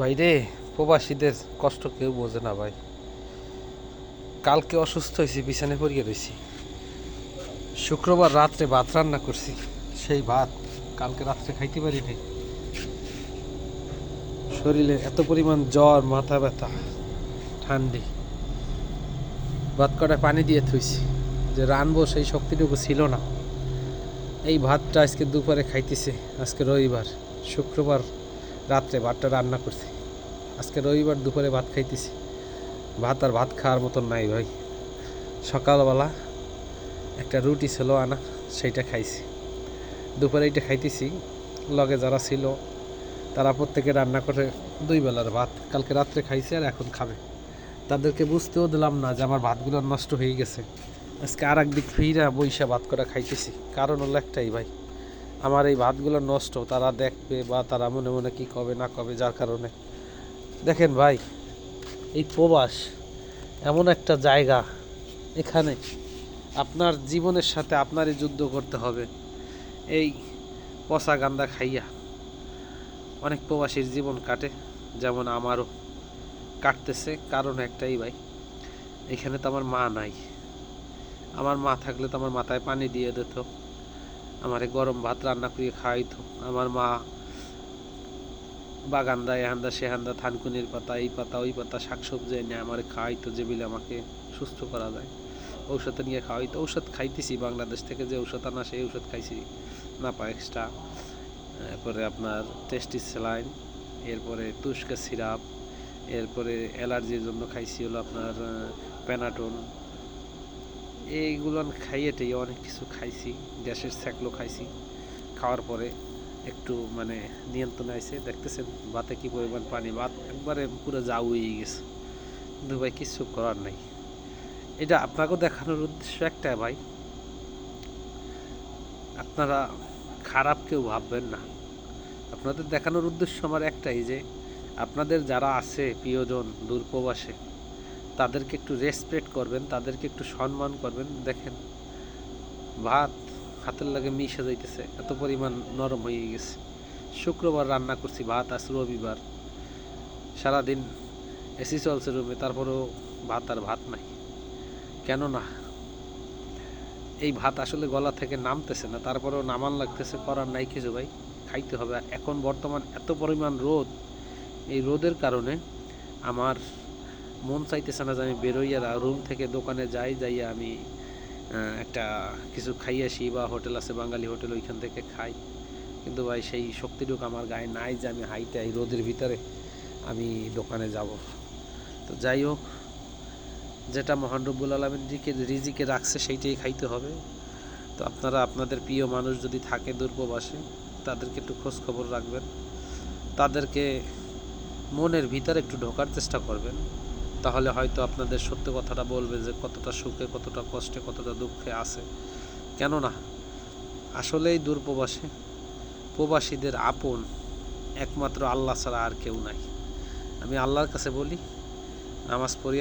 ভাই রে, প্রবাসীদের কষ্ট কেউ বোঝে না ভাই। কালকে অসুস্থ হয়েছি বিছানে পড়িয়ে রয়েছি শুক্রবার রাত্রে ভাত রান্না করছি। সেই ভাত কালকে রাত্রে খাইতে পারি নাই। শরীরে এত পরিমাণ জ্বর, মাথা ব্যথা, ঠান্ডি। ভাত কটা পানি দিয়ে থুইছি, যে রানবো সেই শক্তিটুকু ছিল না। এই ভাতটা আজকে দুপুরে খাইতেছে, আজকে রবিবার, শুক্রবার রাত্রে ভাতটা রান্না করছি। আজকে রবিবার দুপুরে ভাত খাইতেছি। ভাত আর ভাত খাওয়ার মতন নাই ভাই। সকালবেলা একটা রুটি ছিল আনা, সেইটা খাইছি। দুপুরে এইটা খাইতেছি। লগে যারা ছিল, তারা প্রত্যেকে রান্না করে দুই বেলার ভাত। কালকে রাত্রে খাইছে আর এখন খাবে। তাদেরকে বুঝতেও দিলাম না যে আমার ভাতগুলো নষ্ট হয়ে গেছে। আজকে আর একদিক ফিরা বইসা ভাত করা খাইতেছি। কারণ হলো একটাই ভাই। আমার এই ভাতগুলো নষ্ট, তারা দেখবে বা তারা মনে মনে কি কবে না কবে, যার কারণে। দেখেন ভাই, এই প্রবাস এমন একটা জায়গা এখানে আপনার জীবনের সাথে আপনারই যুদ্ধ করতে হবে। এই পচা গান্দা খাইয়া অনেক প্রবাসীর জীবন কাটে, যেমন আমারও কাটতেছে। কারণ একটাই ভাই, এখানে তো আমার মা নাই। আমার মা থাকলে তো আমার মাথায় পানি দিয়ে দিত। আমারে গরম ভাত রান্না করে খাওয়াইতো। আমার মা বাগান্দা এহান্দা সেহান্দা থানকুনির পাতা, এই পাতা, ওই পাতা, শাকসবজি এনে আমার খাওয়াইতো যে বিলে আমাকে সুস্থ করা যায়। ঔষধ নিয়ে খাওয়াইতো। ঔষধ খাইতেছি বাংলাদেশ থেকে যে ঔষধ আনা, সেই ঔষধ খাইছি। না পা এক্সট্রা এরপরে আপনার টেস্টিস স্যালাইন এরপরে তুস্কা সিরাপ এরপরে অ্যালার্জির জন্য খাইছি হলো আপনার প্যানাটন এইগুলো খাইয়ে টেয়ে অনেক কিছু খাইছি, গ্যাসের স্যাকলো খাইছি। খাওয়ার পরে একটু মানে নিয়ন্ত্রণে আইছে, দেখতেছেন ভাতে কি পরিমাণ পানি, ভাত একবারে পুরো যাও হয়ে গেছে। কিন্তু ভাই কিছু করার নাই। এটা আপনাকেও দেখানোর উদ্দেশ্য একটা ভাই, আপনারা খারাপ কেউ ভাববেন না। আপনাদের দেখানোর উদ্দেশ্য আমার একটাই যে, আপনাদের যারা আছে প্রিয়জন, দূরপ্রবাসে তাদেরকে একটু রেসপেক্ট করবেন, তাদেরকে একটু সম্মান করবেন। দেখেন, ভাত হাতের লাগে মিশে যাইতেছে, এত পরিমাণ নরম হয়ে গেছে। শুক্রবার রান্না করছি ভাত, আজ রবিবার। সারাদিন এসি চলছে রুমে, তারপরেও ভাত আর ভাত নাই। কেন না এই ভাত আসলে গলা থেকে নামতেছে না, তারপরেও নামান লাগতেছে, করার নাই কিছু ভাই, খাইতে হবে। আর এখন বর্তমান এত পরিমাণ রোদ, এই রোদের কারণে আমার মন চাইতেছে না যে আমি বেরোই আর রুম থেকে দোকানে যাই, যাইয়া আমি একটা কিছু খাই আসি বা হোটেল আছে, বাঙালি হোটেল, ওইখান থেকে খাই। কিন্তু ভাই, সেই শক্তিটুকু আমার গায়ে নাই যে আমি হাইটে, এই রোদের ভিতরে আমি দোকানে যাব। তো যাই হোক, যেটা মহান রব্বুল আলমিনজিকে রিজিকে রাখছে সেইটাই খাইতে হবে। তো আপনারা, আপনাদের প্রিয় মানুষ যদি থাকে দূরপ্রবাসে, তাদেরকে একটু খোঁজ খবর রাখবেন। তাদেরকে মনের ভিতরে একটু ঢোকার চেষ্টা করবেন। তাহলে হয়তো আপনাদের সত্য কথাটা বলবে যে কতটা সুখে, কতটা কষ্টে, কতটা দুঃখে আছে। কেননা, আসলেই দূরপ্রবাসে, প্রবাসীদের আপন একমাত্র আল্লাহ ছাড়া আর কেউ নাই। আমি আল্লাহর কাছে বলি, নামাজ পড়ি